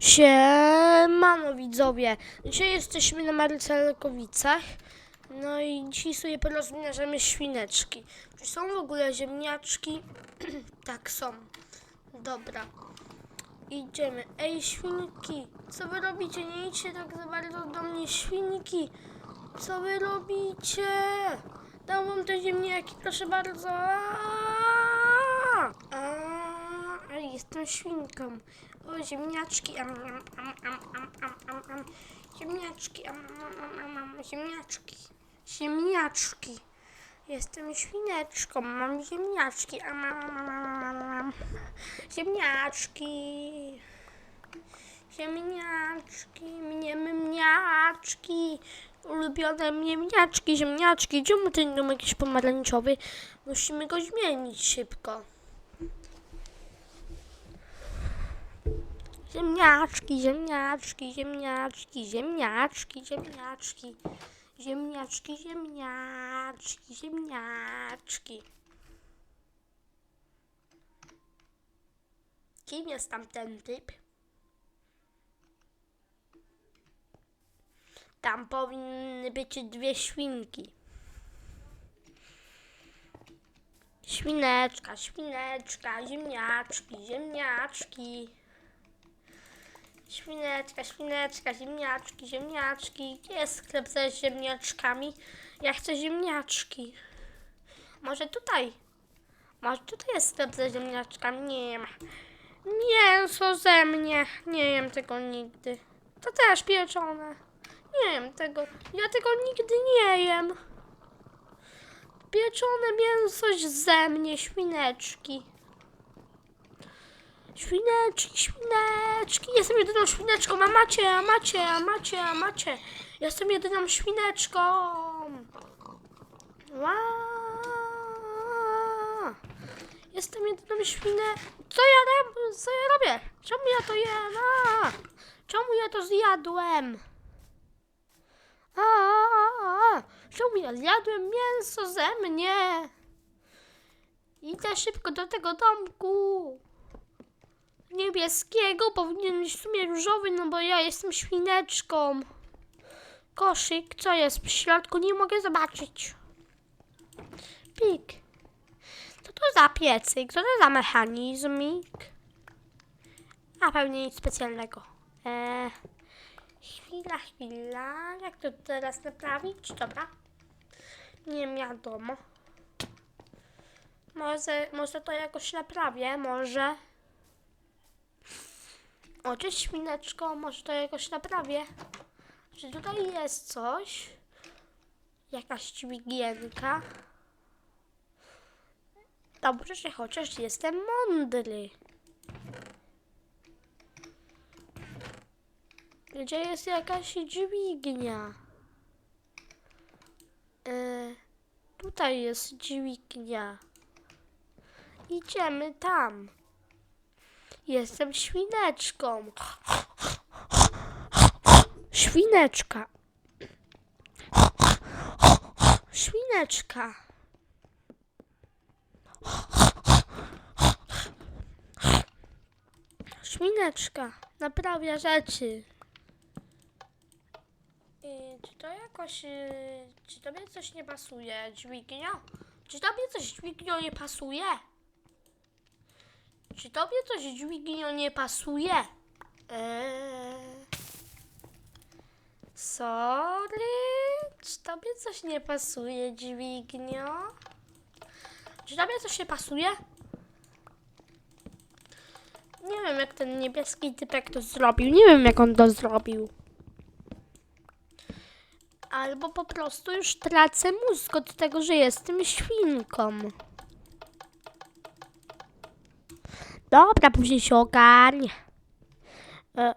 Siemano widzowie, dzisiaj jesteśmy na Marcelkowicach No i dzisiaj sobie porozmieniamy świneczki. Czy są w ogóle ziemniaczki? tak są. Dobra. Idziemy, ej świnki Co wy robicie? Nie idźcie tak za bardzo do mnie świnki. Co wy robicie? Dam wam te ziemniaki, proszę bardzo jestem świnką. O, ziemniaczki, am, am, am, am, am, am, am, ziemniaczki, am, am, am, am, ziemniaczki, ziemniaczki. Jestem świneczką, mam ziemniaczki, am, am, am, am, am, ziemniaczki. Ziemniaczki, mnie mniaczki, ulubione mniemniaczki, ziemniaczki. Czemu ten dom jakiś pomarańczowy? Musimy go zmienić szybko. Ziemniaczki, ziemniaczki, ziemniaczki, ziemniaczki, ziemniaczki, ziemniaczki, ziemniaczki, ziemniaczki. Kim jest tam ten typ? Tam powinny być dwie świnki. Świneczka, świneczka, ziemniaczki, ziemniaczki. Świneczka, świneczka, ziemniaczki, ziemniaczki. Gdzie jest sklep ze ziemniaczkami? Ja chcę ziemniaczki. Może tutaj? Może tutaj jest sklep ze ziemniaczkami? Nie ma. Mięso ze mnie. Nie jem tego nigdy. To też pieczone. Nie jem tego. Ja tego nigdy nie jem. Pieczone mięso ze mnie, świneczki. Świneczki, świneczki. Jestem jedyną świneczką. A macie, a macie, a macie, a macie. Jestem jedyną świneczką. Ła. Jestem jedyną świnę. Co ja? Co ja robię? Czemu ja to jem? A. Czemu ja to zjadłem? A, a, a. Czemu ja zjadłem mięso ze mnie? Idę szybko do tego domku niebieskiego, powinien być w sumie różowy, no bo ja jestem świneczką. Koszyk, co jest w środku? Nie mogę zobaczyć. Pik. Co to za piecyk? Co to za mechanizmik? A pewnie nic specjalnego. Eee, chwila, chwila. Jak to teraz naprawić? Dobra. Nie wiadomo. Może, może to jakoś naprawię, może. O, cześć świneczko, może to jakoś naprawię. Czy tutaj jest coś? Jakaś dźwigienka? Dobrze, że chociaż jestem mądry. Gdzie jest jakaś dźwignia? E, tutaj jest dźwignia. Idziemy tam. Jestem świneczką. Świneczka. Świneczka. Świneczka. Naprawia rzeczy. I czy to jakoś... y, Czy tobie coś nie pasuje, dźwignia? Czy tobie coś dźwignio nie pasuje? Czy tobie coś dźwignio nie pasuje? Eee... Sorry? Czy tobie coś nie pasuje, dźwignio? Czy tobie coś nie pasuje? Nie wiem, jak ten niebieski typek to zrobił. Nie wiem, jak on to zrobił. Albo po prostu już tracę mózg od tego, że jestem świnką. Dobra, później się ogarnie. E,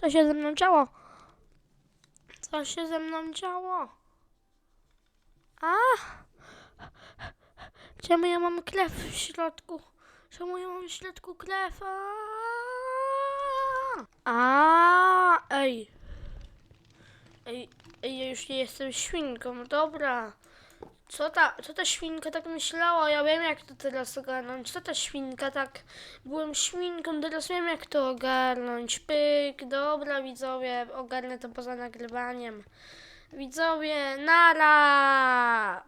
Co się ze mną działo? Co się ze mną działo? A! Czemu ja mam krew w środku? Czemu ja mam w środku krew? A, a ej. Ej, ej, ja już nie jestem świnką, dobra. Co ta, co ta świnka tak myślała? Ja wiem jak to teraz ogarnąć. Co ta świnka tak... Byłem świnką, teraz wiem jak to ogarnąć. Pyk, dobra widzowie, ogarnę to poza nagrywaniem. Widzowie, nara!